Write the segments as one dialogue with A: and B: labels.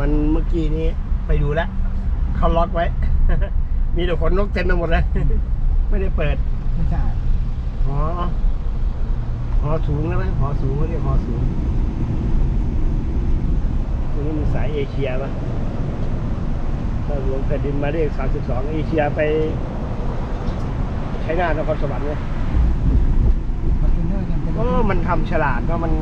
A: มันเมื่อกี้นี้ไปดูแล้วเขาล็อกไว้ มีแต่ขนนกเต็มไปหมดเลย ไม่ได้เปิด
B: ไม่ใช่
A: หอหอสูงนะไหมหอสูงเขาเรียกหอสูงตรงนี้มีสายเอเชียปะถ้าหลวงแผ่นดินหมายเลขสามสิบสองเอเชียไปใช้หน้านครสวรรค์เลย
B: คอนเทนเนอร์ยังเป็น
A: ก็มันทำฉลาดก็มัน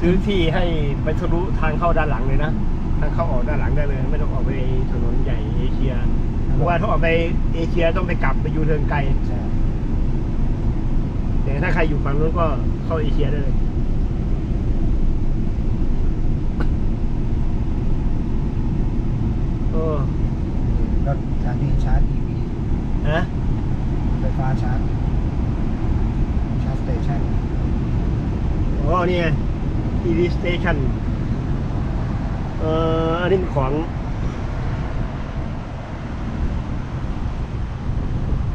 A: ซื้อที่ให้ไปทะลุทางเข้าด้านหลังเลยนะ ทางเข้าออกด้านหลังได้เลย ไม่ต้องออกไปถนนใหญ่เอเชียเพราะว่าถ้าออกไปเอเชียต้องไปกลับไปยูเทิร์นไกล
B: ใช่
A: แต่ถ้าใครอยู่ฝั่งนู้นก็เข้าเอเชียได้เลยโอ้
B: รถสถานีชาร์จ EV
A: ฮะ
B: ไฟฟ้าชาร์จชาร์จสเตชัน
A: โอ้นี่ไง EV Station เอ่ออันนี้มันของ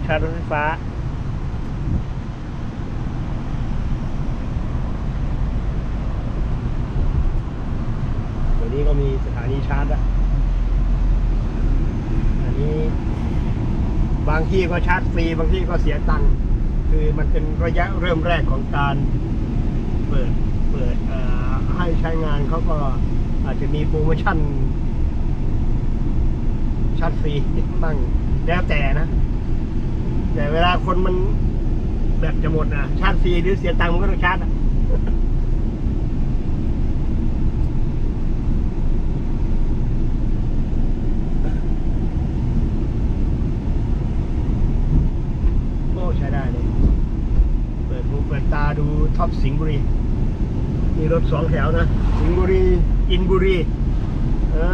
A: ชาร์จรถไฟฟ้า เดี๋ยวนี้ก็มีสถานีชาร์จแล้วอันนี้บางที่ก็ชาร์จฟรี บางที่ก็เสียตังค์ คือมันเป็นระยะเริ่มแรกของการเปิด เปิดให้ใช้งานเขาก็ อาจจะมีโปรโมชั่นชาร์จฟรีบ้างแล้วแต่นะ แต่เวลาคนมันแบบจะหมดนะชาร์จฟรีหรือเสียตังค์มันก็ต้องชาร์จอะโอ้ใช้ได้เลย เปิดหูเปิดตาดูท็อปสิงห์บุรี มีรถสองแถวนะสิงห์บุรี อินบุรีอ่า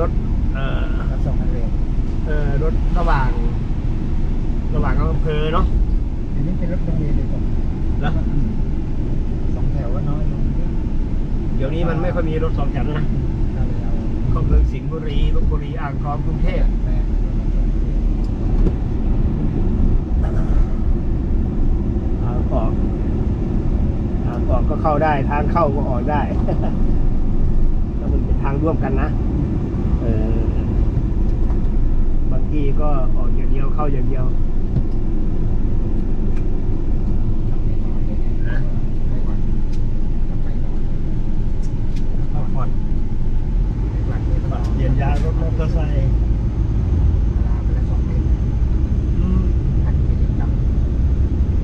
A: รถเอ่อ
B: รับส่งนักเรียน
A: เอ่อรถระหว่าง ระหว่างอำเภอเนาะ
B: อันนี้เป็นรถโรงเรียนเลยผม
A: แล้ว
B: อืมสองแถวว่าน้อยลงเยอะ
A: เดี๋ยวนี้มันไม่ค่อยมีรถสองแถวแล้วนะ
B: ก็เลยเอา
A: เข้าเมืองสิงห์บุรีลบบุรีอ่างทองกรุงเทพ
B: แม่รถมาส่งนักเรียน
A: ทางออกทางออ กก็เข้าได้ ทางเข้าก็ออกได้ถ้ามันเป็นทางร่วมกันนะเออบางทีก็ออกอย่างเดียวเข้าอย่างเดียว
B: ทำให้นอนเลยเนี่ย
A: ฮะ
B: ให้ก่อนกลับไปนอน
A: พักผ่อน
B: ให้ก่อนเดี๋ยวต้องนอน
A: เปลี่ยนยางรถมอเตอร์ไซค์
B: ลาไปแล้วสองเดือน
A: อืม
B: อันนี้ไม่ได้กลับ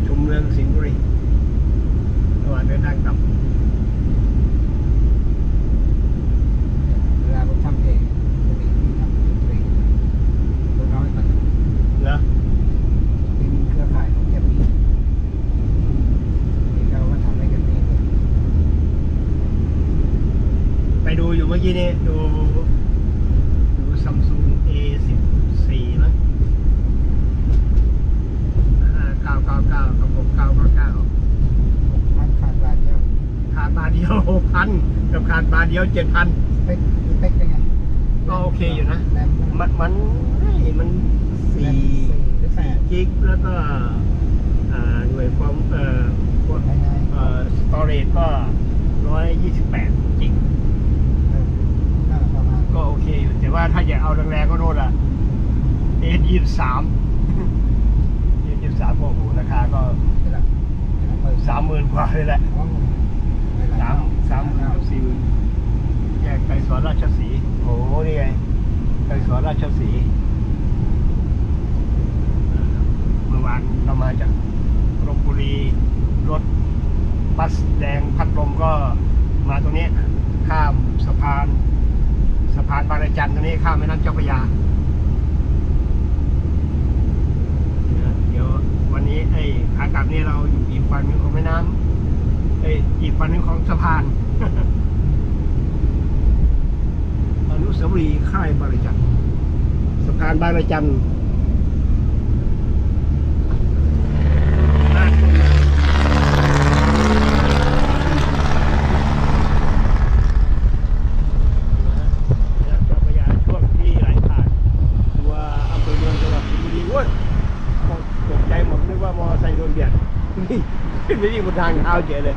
A: ชมเมืองสิงห์บุรีระหว่างเดินทางกลับ
B: เวลาผมทำเพลงจะมีที่ทำดนตรีตัวน้อยมัน
A: เหรอ
B: เป็นเครือข่ายของแกมมี่นี่เขาก็ทำให้แกมมี่เนี่ย
A: ไปดูอยู่เมื่อกี้นี้ดูดูซัมซุง A สิบสี่มั้งห้าเก้าเก้าเก้ากับหกเก้าเก้าเก้า
B: หกพันขาดบาทเดียว
A: ขาดบาทเดียวหก พันกับขาดบาทเดียวเจ็ดพัน
B: สเป๊กสเป๊กเป็นไง
A: ก็โอเคอยู่นะ
B: แรม
A: มันมันเฮ้ยมัน
B: แร
A: สี่
B: มสี่หรือแปด
A: กิกแล้วก็อ่าหน่วยความเอ่อพวก
B: ภายใน
A: เอ่อสตอเรจก็ร้อยยี่สิบแปดกิก
B: เออก็ประมาณ
A: ก็โอเคอยู่แต่ว่าถ้าอยากเอาแรงๆก็โน่นอะเอยี่สามเอยี่สามก็โอ้โหราคาก็
B: เวลาเวลาเปิด
A: สามหมื่นกว่าเลยแหละ
B: อ๋อเวล
A: สาม สามหมื่นกับสี่หมื่นแยกไกรสอนราชสีห์โอ้โหนี่ไงไกรสอนราชสีห์เมื่อวานเรามาจากลบบุรีรถบัสแดงพัดลมก็มาตรงนี้ข้ามสะพาน สะพานบางระจันตรงนี้ข้ามแม่น้ำเจ้าพระยา ดนเบียดนี่ขึ้นไปที่บนทางเท้าเฉยเลย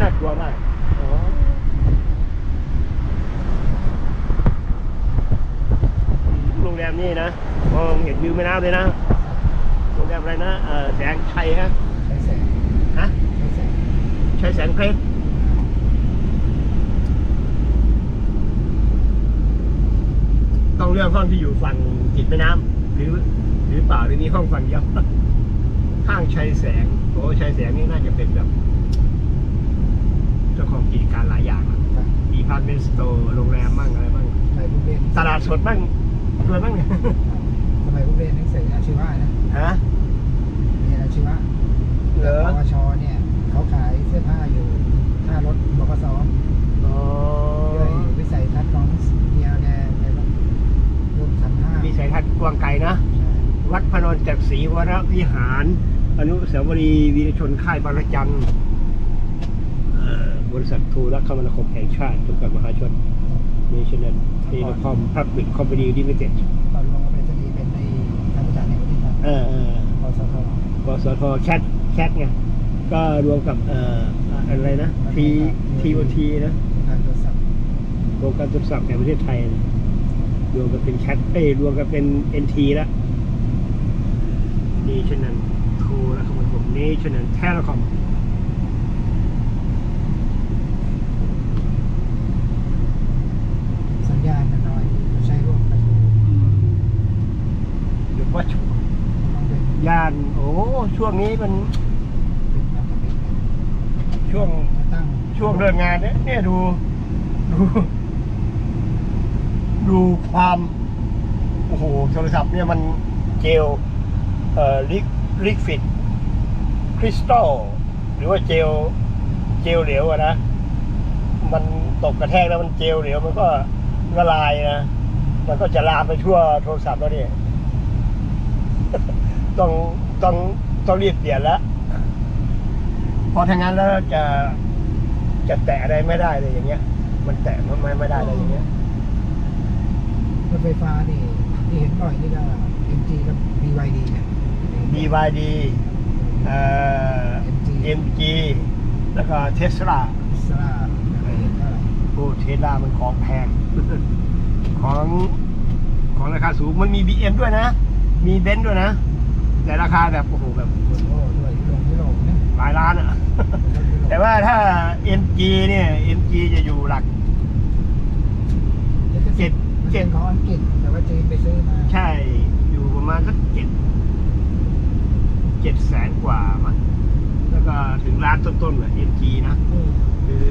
A: น่ากลัวมากอ๋อ นี่นะมองเห็นวิวแม่น้ำเลยนะโรงแรมอะไรนะเออแสงชัยฮะ
B: ใช้แสง
A: ฮะ
B: ใช้แสง
A: ใช้แสงเพชรต้องเลือกห้องที่อยู่ฝั่งติดแม่น้ำหรือหรือเปล่าหรือนี่ห้องฝั่งเดียวห้างชัยแสงโอ้ชัยแสงนี่น่าจะเป็นแบบเจ้าของกิจการหลายอย่างนะครับมีพาร์ทเมนต์สโตร์โรงแรมบ้างอะไรบ้าง
B: สมัยผมเรียน
A: ตลาดสดบ้าง ด้วยบ้างเนี่ย
B: สมัยผมเรียนหนังสืออาชีวะนะ
A: ฮะ
B: เรียนอาชีวะ
A: เหรอ
B: ปวชเนี่ยเขาขายเสื้อผ้าอยู่ท่ารถบกส
A: อ๋อ
B: ด้วยวิสัยทัศน์ของเดียวเนี่ยในร่วมทำห้าง
A: มีสายทัศน์กว้างไกลนะ
B: ใช่
A: วัดพระนอนจักรศรีวรวิหาร อนุสาวรีย์วีรชนค่ายบางระจันเอ่อบริษัทโทรคมนาคมแห่งชาติจำกัดมหาชน มีคอมพับบิ้งคอมพานีดิมิเต็
B: ดตอนลงมาเป็นสตรีเป็นในนักวิชาในประเทศไทย
A: เออเออ
B: กสท
A: กสทแชทแชทไงก็รวมกับเอ่ออะไรนะทีทีโอทีนะ
B: การตรวจสอบ
A: โครงการตรวจสอบในประเทศไทยรวมกับเป็นแชทเอ้รวมกับเป็นเอ็นทีละนี่เชนนั้นโทรและคมผมนี้เช่นนั้น
B: แทลคอมญาณมันน้อยใช้ร่วมประชุม
A: หรือว่าช่วง
B: ต้องเป็น
A: ย่าน โอ้ช่วงนี้มัน ช่ว
B: ง
A: ช่วงเลิกงานเนี่ยเนี่ยดู ดู ดูความ โอ้โหโทรศัพท์เนี่ยมันเจลเอ่อลิกลิกฟิตคริสตัลหรือว่าเจลเจลเหลวอะนะมันตกกระแทกแล้วมันเจลเหลวมันก็ละลายนะ มันก็จะลามไปทั่วโทรศัพท์แล้วเนี่ย ต้องต้องต้องรีบเปลี่ยนแล้วพอทางนั้นแล้วจะจะแตะอะไรไม่ได้เลยอย่างเงี้ย มันแตะมันไม่ไม่ได้เลยอย่างเงี้ย
B: รถไฟฟ้านี่ที่เห็นบ่อยนี่ก็ MG กับ BYD เนี่ย
A: BYD เอ่อ
B: MG
A: MG แล้วก็เทสลา
B: อิสระเคยเห็นเท่าไหร่
A: โอ้เทสลามันของแพง ของของราคาสูงมันมี BM ด้วยนะ มีเบนซ์ด้วยนะ แต่ราคาแบบโอ้โหแบบ
B: โอ้โหด้วยยุโรปยุโรปเนี่ย
A: หลายล้านอะแต่ว่าถ้า MG เนี่ย MG จะอยู่หลักเจ็ดเจ็
B: เจ็
A: ด
B: ดของอังกฤษแต่ว่าจีนไปซื้อมา
A: ใช่อยู่ประมาณสักเจ็ดเจ็ดแสนกว่ามั้งแล้วก็ถึงล้านต้นๆเหมือน MG นะ
B: เออ
A: คือ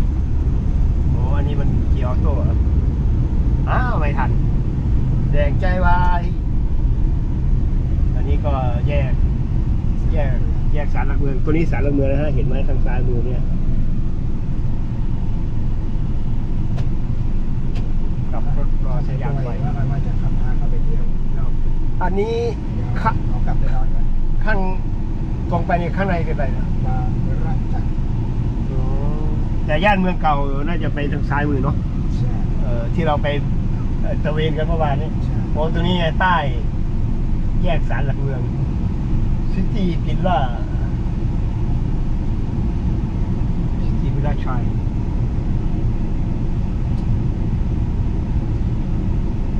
A: โอ้อันนี้มันเกียร์ออโต้เหรออ้าวไม่ทัน แดงใจวาย อันนี้ก็แยก แยก แยกสารหลักเมือง ตัวนี้สารหลักเมืองนะฮะ เห็นไหมทางซ้ายมือเนี่ยกับรถรอสยาม
B: ไป
A: ไป
B: ว่าว่าจะขับพาเข้าไปเที่ยว
A: อันนี้
B: เดี๋ยว
A: ข้า
B: เอากลับไปนอนก่อน
A: ข้างตรงไปนี่ข้างในเป็นไรนะ
B: บางรักจันทร์
A: แต่ย่านเมืองเก่าน่าจะไปทางซ้ายมือเนาะ
B: ใช่
A: เอ่อที่เราไปเอ่อตระเวนกันเมื่อวานนี้
B: ใช่
A: โอ้ตัวนี้ไงใต้ แยกสารหลักเมืองซิตี้พิลล่าซิตี้พิลล่าชัย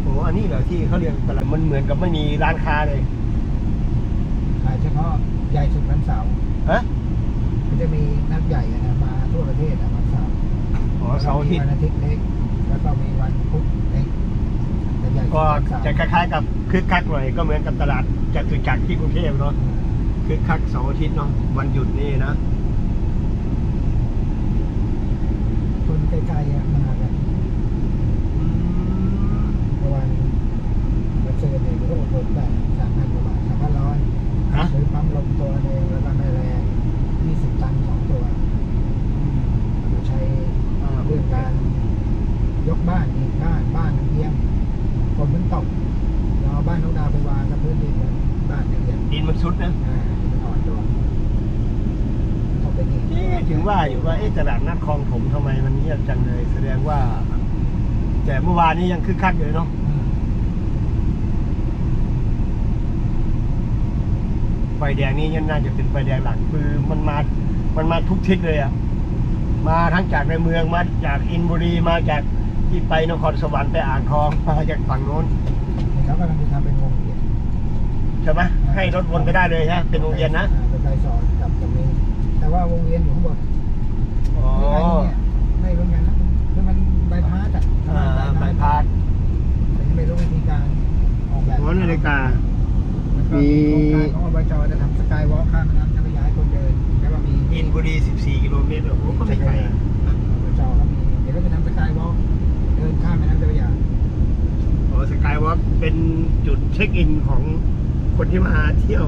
A: โอ้อันนี้เหรอที่เขาเรียกตลาดมันเหมือนกับไม่มีร้านค้าเลย
B: ขายเฉพาะใหญ่สุดวันเสาร์
A: ฮะ
B: มันจะมีนักใหญ่อะนะมาทั่วประเทศอะวันเสาร์
A: อ๋อเสาร์อาทิตย์
B: วันอาทิตย์เล็กแล้วก็มีวันพุธเล็ ก็
A: จะคล้ายๆกับคึกคักหน่อยก็เหมือนกับตลาดจตุจักรที่กรุงเทพเนาะคึกคักเสาร์อาทิตย์เนาะวันหยุดนี่นะ
B: คนใกล้ๆอะมากันเมื่อวานมาเจอเนี่ยก็อดทนได้สามพันกว่าบาทสามพันร้อย
A: ฮะ
B: ซื้อปั๊มลมตัวหนึงแล้วก็แม่แรงยี่สิบตันสองตัวมาใช้ เรื่องการยกบ้านอีกบ้านบ้านเอียงฝนมันตกเราเอาบ้านน้องดาวไปวางกับพื้นดินไว้บ้านเอียง
A: ดินมันซุดนะ
B: อ่ามันอ่อนตัวตกไปนี่
A: เอ๊ะ ถึงว่าอยู่ว่าเอ๊ะตลาดนัดคลองถมทำไมมันเงียบจังเลย แสดงว่า แต่เมื่อวานนี้ยังคึกคักอยู่เลยเนาะ
B: อืม
A: ไฟแดงนี่ยังน่าจะเป็นไฟแดงหลักคือมันมา มันมาทุกทิศเลยอะมาทั้งจากในเมืองมาจากอินบุรีมาจากที่ไปนครสวรรค์ไปอ่างทองมาจากฝั่งโน้น
B: นี่เขากำลังจะทำเป็นวงเวียน
A: ใช่ไหมให้รถวนไปได้เลยฮะเป็นวงเวียนนะ
B: อ่าเป็นไดสอนกับตรงนี้ แต่ว่าวงเวียนอยู่ข้างบน
A: อ๋อ
B: หรือไงเนี่ยไม่รู้เหมือนกันนะคือมันใบพาสอะ
A: อ่าใบพัด
B: แต่ยังไม่รู้วิธีการออกแบบ
A: หัวนาฬิกา
B: แล้วก็
A: มี
B: โครงการของอบจจะทำสกายวอล์คข้ามแม่น้ำเจ้าพระยาให้คนเดินแล้วก็มี
A: อินบุรี 14 กิโลเมตรโอ้โหก็ไม่ไกล
B: อบจก็มีเดี๋ยวก็จะทำสกายวอล์กเดินข้ามแม่น้ำเจ้าพระยา
A: อ๋อสกายวอล์กเป็นจุดเช็คอินของคนที่มาเที่ยว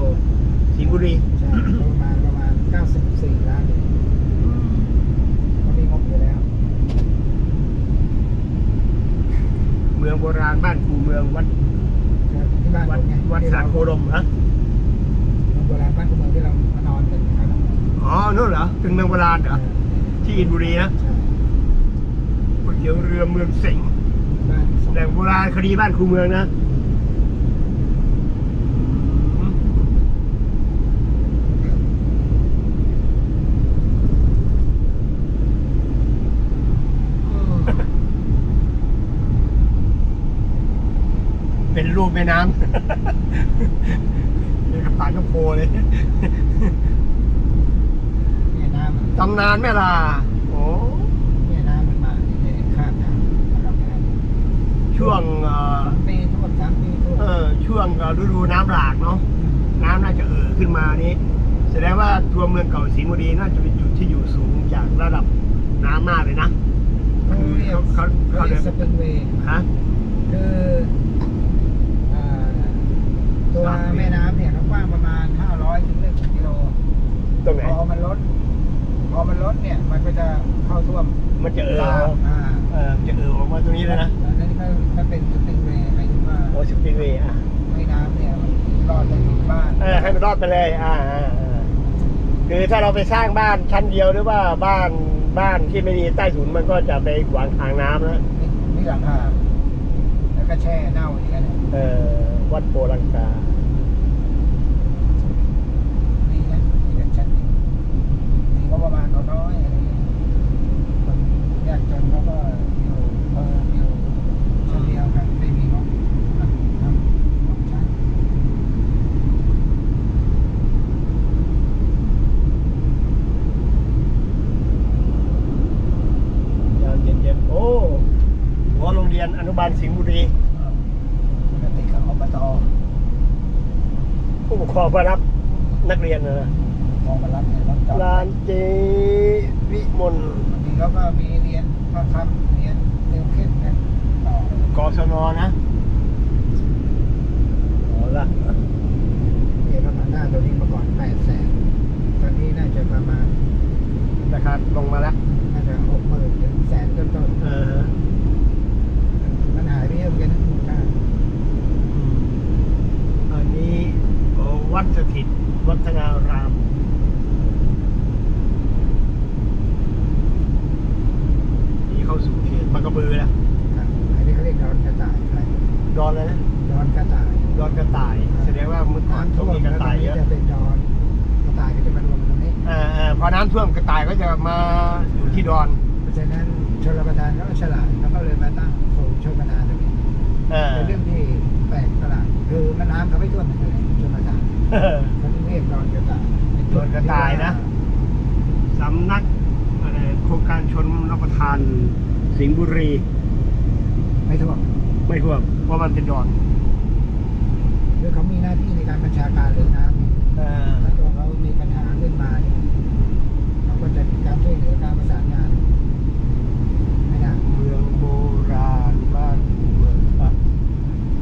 A: สิงห์บุรี
B: ใช่ประมาณประมาณ 94 ล้านก็มีงบอยู่แล้ว
A: เมือง โบราณบ้านคูเมืองวัด
B: ที่บ้าน
A: วัด
B: ผมไง
A: วัดสารโคดมฮะ
B: เมืองโบราณบ้านคุณเมืองที่เรามานอนกันนะครับ
A: อ๋อนู่นเหรอเป็นเมืองโบราณเหรอที่อินบุรีนะ
B: ใช่
A: ก๋วยเตี๋ยวเรือเมืองสิงห์
B: บ้านสอง
A: แหล่งโบราณคดีบ้านคูเมืองนะ เป็นรูปแม่น้ำนี่กับปากกระโพเลย
B: เนี่ยน้ำมัน
A: ตำนานแม่ลา โอ้
B: เนี่ยน้ำมันมาเนี่ยข้ามน้ำนะครับเนี่ย
A: ช่วงเอ่อ
B: สามปีทั่วสามปีทั่ว
A: เออช่วงเอ่อฤดูน้ำหลากเนาะ น้ำน่าจะเอ่อขึ้นมานี้ แสดงว่าตัวเมืองเก่าสิงห์บุรีน่าจะเป็นจุดที่อยู่สูงจากระดับน้ำมากเลยนะ
B: เขาเรียก
A: เขา
B: เขา
A: เขา
B: เรียก
A: เรี
B: ส
A: ยก
B: ปริงเวย์
A: ฮะ
B: คืออ่า ตัวแม่น้ำเนี่ยเขากว้างประมาณ 500ถึง1กิโล
A: ตรงไหน
B: พอมันลดพอมันลดเนี่ยมันก็จะเข้าท่วม
A: มันจะเอ่อ
B: ลาวอ่า
A: เออมันจะเอ่อออกมาตรงนี้เลยนะ
B: แล้วนั่นก็ก็เป็นสปริงเวย์หมายถึงว่า
A: โอ้สปินเวย์อะ
B: ให้น้ำเนี่ยมันรอดไปถึงบ้าน
A: เออให้มันรอดไปเลยอ่าอ่าอ่าคือถ้าเราไปสร้างบ้านชั้นเดียวหรือว่าบ้านบ้านที่ไม่มีใต้ถุนมันก็จะไปขวางทางน้ำนะ
B: ไม่ไม่หลังคาแล้ว ก็แช่เน่าอย่างเงี้ย
A: เออวัดโพลังกา
B: นี่นะนี่แบบชั้นนี้นี่ก็ประมาณเขาน้อยอะไรเงี้ยคนยากจนเขาก็อยู่เอออยู่ชั้นเดียวกันไม่มีงบทำทำงบชั้น
A: ยามเย็นๆ โอ้หัวโรงเรียนอนุบาลสิงห์บุรี
B: ปกติกับอบต
A: ผู้ปก ครองมารับนักเรียนนะ
B: มองมารับเนี่ยรับจอด
A: ลานเจวิมล
B: บางทีเขาก็มีเรียนภาคค่ำเรียนเร็วขึ้นนะต่อก
A: ศนนะเอาละ
B: เนี่ยก็ผ่านหน้าตัวนี้มาก่อนแปดแสนตอนนี้น่าจะประมาณ
A: นะครับลงมาแล้ว
B: น่าจะหกหมื่นถึงแสนต้น
A: เออฮะ
B: ๆมันหายไปเยอะเหมือนกันนะมูลค่า
A: อืมอันนี้โอ้วัดสถิตวัฒนาราม นี่เข้าสู่เขตบางกระบือแล้ว
B: ครับอันนี้เขาเรียกดอนกระต่ายอะไร
A: ดอนเลยนะ
B: ดอนกระต่าย
A: ดอนกระต่าย แสดงว่าเมื่อก่อนต้องมีกระต่ายเยอะ
B: จะเป็นดอนกระต่ายก็จะมารวมตรงนี้
A: อ่าอ่าพอน้ำท่วมกระต่ายก็จะมาอยู่ที่ดอน
B: เพราะฉะนั้นชลประทานเขาก็ฉลาดเขาก็เลยมาตั้งศูนย์ชลประทานตรงนี้
A: เออ
B: เป็นเรื่องที่แปลกประหลาดคือแม่น้ำเขาไม่ท่วมเลยชลประทานเขาเรียกดอนกระต่ายเป็นจุ
A: ดอนกระต่ายนะสำนักอะไรโครงการชนรับประทานสิงห์บุรี
B: ไม่ท่วม
A: ไม่ท่วมเพราะมันเป็นดอน
B: คือเขามีหน้าที่ในการบัญชาการเรื่องน้ำนี่
A: เออ
B: ถ้าตัวเขามีปัญหาขึ้นมาเนี่ยเขาก็จะมีการช่วยเหลือการประสานงานไม่นาน
A: เมืองโบราณบ้านเมืองอะ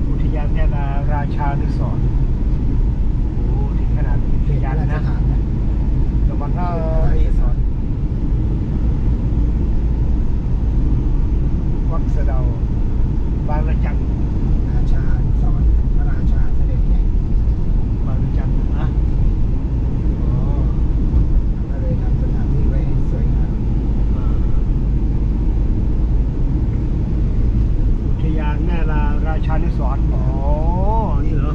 A: อุทยานแม่นาราชานุสรณ์โอ้ถึงขนาดอุ
B: เข
A: ท
B: ต
A: ยาน
B: ราช
A: นะ
B: ฐานนะ
A: สวรรค์ราชสอนวัดสะเดาบางระจัน
B: ราชาสอนพระราชาเสด็จเนี่ย
A: บางระจันนะอ๋อ
B: ก็เลยทำสถานที่ไว้ให้สวยงาม
A: อ่าอุทยานแม่นาราชานุสรณ์อ๋อ นี่เหรอ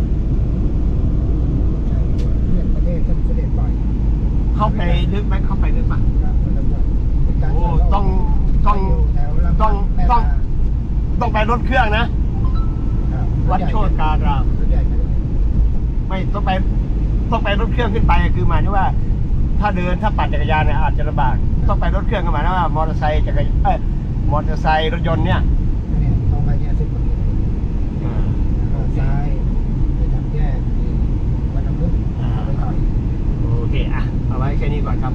B: ใช่เพื่อนประเทศท่านเสด็จบ่อย
A: เข้าไปลึกไหมเข้าไปลึกปะ
B: ครับพลเมืองเป็นการ
A: โอ้ต้อง ต้อง
B: ยู่แถวลำ
A: ต้อง
B: แม่
A: ต้อง
B: ลา
A: ต้องไปรถเครื่องนะ
B: ครับ
A: วัดโชตการาม
B: รถใหญ่ไม่ได้
A: ไม่ต้องไปต้องไปรถเครื่องขึ้นไปคือหมายถึงว่า ถ้าเดินถ้าปั่นจักรยานเนี่ยอาจจะลำบากต้องไปรถเครื่องก็หมายถึงว่ามอเตอร์ไซค์จักรยานเอ้ยมอเตอร์ไซค์รถยนต์เนี่ย
B: เนี่ยตรงไปเนี่ยสิบกว่ากิโลแล้วก็ซ้ายไปทางแยกที่วัดน้ำพึ่งเอาไปต่อย
A: โอเคอะเอาไว้แค่นี้ก่อนครับ